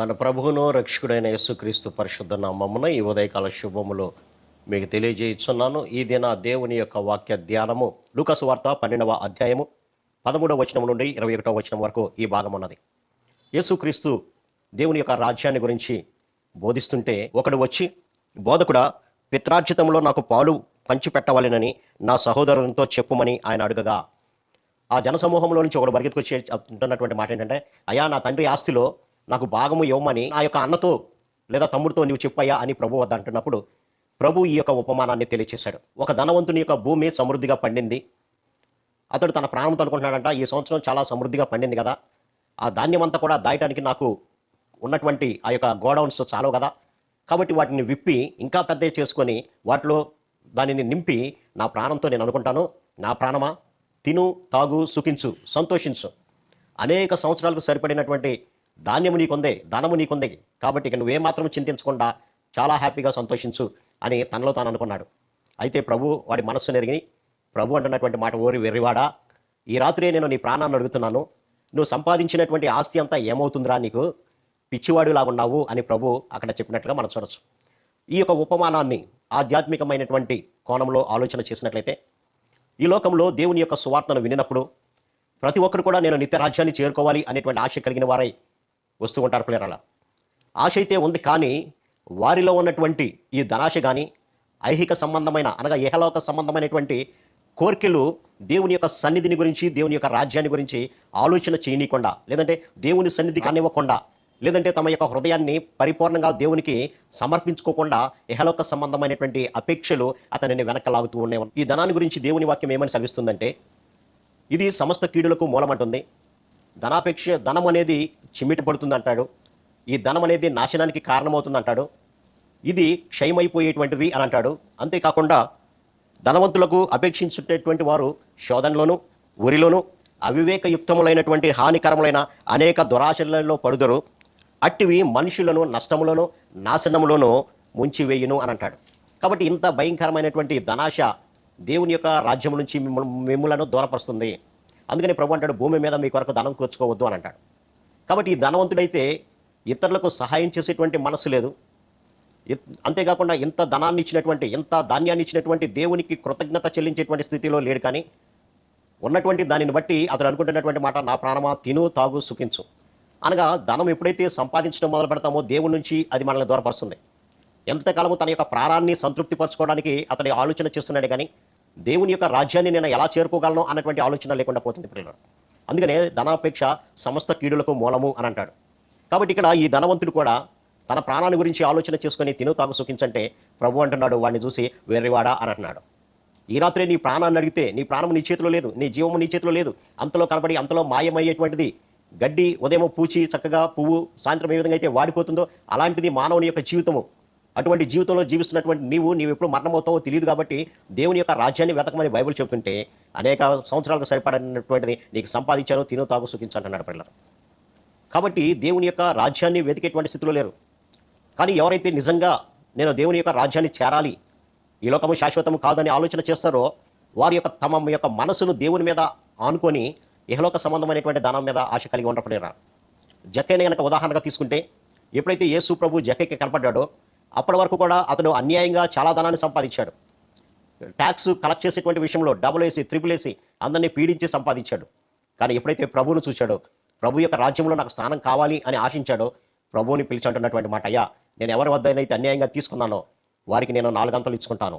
మన ప్రభువును రక్షకుడైన యేసుక్రీస్తు పరిశుద్ధ నామమున ఈ ఉదయకాల శుభములు మీకు తెలియజేయుచున్నాను. ఈ దిన దేవుని యొక్క వాక్య ధ్యానము లూకసు వార్త పన్నెండవ అధ్యాయము పదమూడవ వచనం నుండి ఇరవై ఒకటవ వచనం వరకు ఈ భాగం ఉన్నది యేసుక్రీస్తు దేవుని యొక్క రాజ్యాన్ని గురించి బోధిస్తుంటే ఒకడు వచ్చి బోధకుడా పిత్రార్జితంలో నాకు పాలు పంచిపెట్టవలెనని నా సహోదరునితో చెప్పుమని ఆయన అడుగగా. ఆ జనసమూహంలో నుంచి ఒకడు బరిగెత్తుకొచ్చి ఉంటున్నటువంటి మాట ఏంటంటే అయ్యా నా తండ్రి ఆస్తిలో నాకు భాగము ఇవ్వమని నా యొక్క అన్నతో లేదా తమ్ముడితో నీవు చెప్పయ్యా అని ప్రభు వద్ద అంటున్నప్పుడు ప్రభు ఈ యొక్క ఉపమానాన్ని తెలియచేశాడు. ఒక ధనవంతుని యొక్క భూమి సమృద్ధిగా పండింది. అతడు తన ప్రాణంతో అనుకుంటున్నాడంట ఈ సంవత్సరం చాలా సమృద్ధిగా పండింది కదా. ఆ ధాన్యం అంతా కూడా దాయటానికి నాకు ఉన్నటువంటి ఆ యొక్క గోడౌన్స్ చాలవు కదా. కాబట్టి వాటిని విప్పి ఇంకా పెద్ద చేసుకొని వాటిలో దానిని నింపి నా ప్రాణంతో నేను అనుకుంటాను. నా ప్రాణమా? తిను తాగు సుఖించు సంతోషించు. అనేక సంవత్సరాలకు సరిపడినటువంటి ధాన్యము నీకుందే ధనము నీకుంది. కాబట్టి ఇక నువ్వేమాత్రం చింతించకుండా చాలా హ్యాపీగా సంతోషించు అని తనలో తాను అనుకున్నాడు. అయితే ప్రభు వాడి మనస్సు నెరిగి ప్రభు అంటున్నటువంటి మాట ఓరి వెర్రివాడా ఈ రాత్రే నేను నీ ప్రాణాన్ని అడుగుతున్నాను. నువ్వు సంపాదించినటువంటి ఆస్తి అంతా ఏమవుతుందిరా నీకు? పిచ్చివాడు లాగున్నావు అని ప్రభు అక్కడ చెప్పినట్లుగా మనం చూడొచ్చు. ఈ యొక్క ఉపమానాన్ని ఆధ్యాత్మికమైనటువంటి కోణంలో ఆలోచన చేసినట్లయితే ఈ లోకంలో దేవుని యొక్క సువార్తను వినినప్పుడు ప్రతి ఒక్కరు కూడా నేను నిత్య రాజ్యాన్ని చేరుకోవాలి అనేటువంటి ఆశ కలిగిన వారై వస్తూ ఉంటారు పిల్లల ఆశ అయితే ఉంది కానీ వారిలో ఉన్నటువంటి ఈ ధనాశ కానీ ఐహిక సంబంధమైన అనగా ఇహలోక సంబంధమైనటువంటి కోరికలు దేవుని యొక్క సన్నిధిని గురించి దేవుని యొక్క రాజ్యాన్ని గురించి ఆలోచన చేయనీయకుండా లేదంటే దేవుని సన్నిధి కానివ్వకుండా లేదంటే తమ యొక్క హృదయాన్ని పరిపూర్ణంగా దేవునికి సమర్పించుకోకుండా ఇహలోక సంబంధమైనటువంటి అపేక్షలు అతనిని వెనకలాగుతూ ఉండేవారు ఈ ధనాన్ని గురించి దేవుని వాక్యం ఏమని సెలవిస్తుందంటే ఇది సమస్త కీడులకు మూలమంటుంది. ధనాపేక్ష ధనం అనేది చిమ్మిటి పడుతుంది అంటాడు ఈ ధనం అనేది నాశనానికి కారణమవుతుంది అంటాడు ఇది క్షయమైపోయేటువంటిది అని అంటాడు. అంతేకాకుండా ధనవంతులకు అపేక్షించేటటువంటి వారు శోధనలోను ఉరిలోను అవివేకయుక్తములైనటువంటి హానికరములైన అనేక దురాశలలో పడుదరు. అట్టివి మనుషులను నష్టములను నాశనములను ముంచివేయును అని అంటాడు. కాబట్టి ఇంత భయంకరమైనటువంటి ధనాశ దేవుని యొక్క రాజ్యం నుంచి మిమ్మ- మిమ్ములను దూరపరుస్తుంది. అందుకని ప్రభు అంటాడు భూమి మీద మీ కొరకు ధనం కూర్చుకోవద్దు అని అంటాడు. కాబట్టి ఈ ధనవంతుడైతే ఇతరులకు సహాయం చేసేటువంటి మనసు లేదు. అంతేకాకుండా ఇంత ధనాన్ని ఇచ్చినటువంటి ఇంత ధాన్యాన్ని ఇచ్చినటువంటి దేవునికి కృతజ్ఞత చెల్లించేటువంటి స్థితిలో లేడు కానీ ఉన్నటువంటి దానిని బట్టి అతడు అనుకుంటున్నటువంటి మాట నా ప్రాణమా తిను తాగు సుఖించు. అనగా ధనం ఎప్పుడైతే సంపాదించడం మొదలు పెడతామో దేవుని నుంచి అది మనల్ని దూరపరుస్తుంది. ఎంతకాలము తన యొక్క ప్రాణాన్ని సంతృప్తిపరచుకోవడానికి అతని ఆలోచన చేస్తున్నాడు కానీ దేవుని యొక్క రాజ్యాన్ని నేను ఎలా చేరుకోగలను అన్నటువంటి ఆలోచన లేకుండా పోతుంది పిల్లలు. అందుకనే ధనాపేక్ష సమస్త కీడులకు మూలము అని అంటాడు. కాబట్టి ఇక్కడ ఈ ధనవంతుడు కూడా తన ప్రాణాన్ని గురించి ఆలోచన చేసుకొని తిను తాగు సుఖించంటే ప్రభు అంటున్నాడు వాడిని చూసి వేరేవాడా అని అంటున్నాడు. ఈ రాత్రే నీ ప్రాణాన్ని అడిగితే నీ ప్రాణం నీ చేతిలో లేదు నీ జీవము నీ చేతిలో లేదు అంతలో కనబడి అంతలో మాయమయ్యేటువంటిది గడ్డి ఉదయం పూచి చక్కగా పువ్వు సాయంత్రం ఏ విధంగా అయితే వాడిపోతుందో అలాంటిది మానవుని యొక్క జీవితము. అటువంటి జీవితంలో జీవిస్తున్నటువంటి నీవు నీవు ఎప్పుడు మరణమవుతావో తెలియదు కాబట్టి దేవుని యొక్క రాజ్యాన్ని వెతకమని బైబిల్ చెబుతుంటే అనేక సంవత్సరాలకు సరిపడినటువంటిది నీకు సంపాదించాను తిను తాగు సుఖించాను అన్నాడు పిల్లలు కాబట్టి దేవుని యొక్క రాజ్యాన్ని వెతికేటువంటి స్థితిలో లేరు. కానీ ఎవరైతే నిజంగా నేను దేవుని యొక్క రాజ్యాన్ని చేరాలి ఈ లోకము శాశ్వతము కాదని ఆలోచన చేస్తారో వారి యొక్క తమ యొక్క మనసును దేవుని మీద ఆనుకొని ఇహలోక సంబంధమైనటువంటి దానం మీద ఆశ కలిగి ఉండపడేరా. జక్కైన కనుక ఉదాహరణగా తీసుకుంటే ఎప్పుడైతే యేసు ప్రభు జకైకి కనపడ్డాడో అప్పటి వరకు కూడా అతడు అన్యాయంగా చాలా ధనాన్ని సంపాదించాడు. ట్యాక్స్ కలెక్ట్ చేసేటువంటి విషయంలో డబుల్ వేసి త్రిపుల్ వేసి అందరినీ పీడించి సంపాదించాడు. కానీ ఎప్పుడైతే ప్రభువును చూశాడో ప్రభు యొక్క రాజ్యంలో నాకు స్థానం కావాలి అని ఆశించాడో ప్రభువుని పిలిచి అంటున్నటువంటి మాట అయ్యా నేను ఎవరి వద్దనైతే అన్యాయంగా తీసుకున్నానో వారికి నేను నాలుగంతలు ఇచ్చుకుంటాను.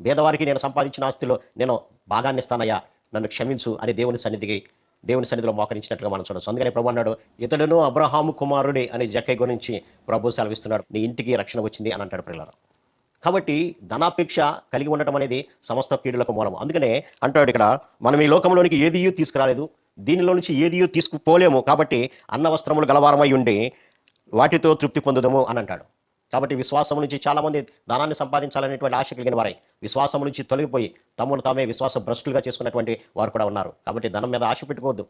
పేదవారికి నేను సంపాదించిన ఆస్తిలో నేను భాగాన్ని ఇస్తానయ్యా నన్ను క్షమించు అని దేవుని సన్నిధికి దేవుని సన్నిధిలో మోకరించినట్లుగా మనం చూడొచ్చు. అందుకని ప్రభు అన్నాడు ఇతడును అబ్రహాము కుమారుడే అని జక్కై గురించి ప్రభు సెలవిస్తున్నాడు. నీ ఇంటికి రక్షణ వచ్చింది అని అంటాడు పిల్లలు కాబట్టి ధనాపేక్ష కలిగి ఉండటం అనేది సమస్త కీడులకు మూలం అందుకనే అంటాడు ఇక్కడ మనం ఈ లోకంలోనికి ఏదియూ తీసుకురాలేదు. దీనిలో నుంచి ఏదియూ తీసుకుపోలేము. కాబట్టి అన్న వస్త్రములు గలవారమై ఉండి వాటితో తృప్తి పొందుదము అని అంటాడు. కాబట్టి విశ్వాసం నుంచి చాలామంది ధనాన్ని సంపాదించాలనేటువంటి ఆశ కలిగిన వారై విశ్వాసం నుంచి తొలగిపోయి తమను తామే విశ్వాస భ్రష్టులుగా చేసుకున్నటువంటి వారు కూడా ఉన్నారు. కాబట్టి ధనం మీద ఆశ పెట్టుకోవద్దు.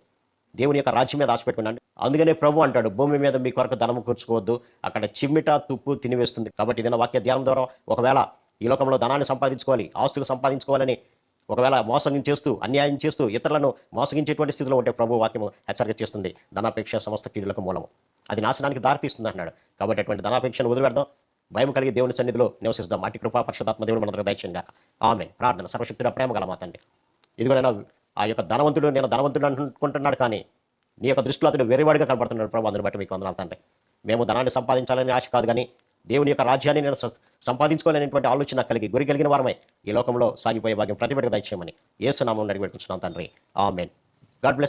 దేవుని యొక్క రాజ్యం మీద ఆశ పెట్టుకున్నాను అందుకనే ప్రభు అంటాడు భూమి మీద మీ కొరకు ధనం కూర్చుకోవద్దు. అక్కడ చిమ్మిట తుప్పు తినివేస్తుంది. కాబట్టి ఇదన్న వాక్య ధ్యానం ద్వారా ఒకవేళ ఈ లోకంలో ధనాన్ని సంపాదించుకోవాలి ఆస్తులు సంపాదించుకోవాలని ఒకవేళ మోసం చేస్తూ అన్యాయం చేస్తూ ఇతరులను మోసగించేటువంటి స్థితిలో ఉంటే ప్రభు వాక్యము హెచ్చరిక చేస్తుంది. ధనాపేక్ష సంస్థ కీడులకు మూలము. అది నాశనానికి దారితీస్తుంది అన్నాడు కాబట్టి అటువంటి ధనాపేక్షను వదిలిపెడదాం. భయం కలిగి దేవుని సన్నిధిలో నివసిస్తాం మాటి కృపా పరిశుధాత్మ దేవుడు మనందరికి దయచేయంగా. ఆమె ప్రార్థన సర్వశక్తుడ ప్రేమ గల మా ఇదిగో నేను ఆ యొక్క ధనవంతుడు నేను ధనవంతుడు అనుకుంటున్నాడు కానీ నీ యొక్క దృష్టిలో అతడు వేరేవాడిగా కనబడుతున్నాడు ప్రభు. అందుని బట్టి మీకు వందనాలు తండ్రి. మేము ధనాన్ని సంపాదించాలని ఆశ కాదు కానీ దేవుని యొక్క రాజ్యాన్ని నేను స- సంపాదించుకోలేనటువంటి ఆలోచన కలిగి గురి కలిగిన వారమై ఈ లోకంలో సాగిపోయే భాగ్యం ప్రతిపెట్టుకు దయచేయమని ఏసునామం అడిగి పెట్టుకుంటున్నాం తండ్రి. ఆమెన్. God bless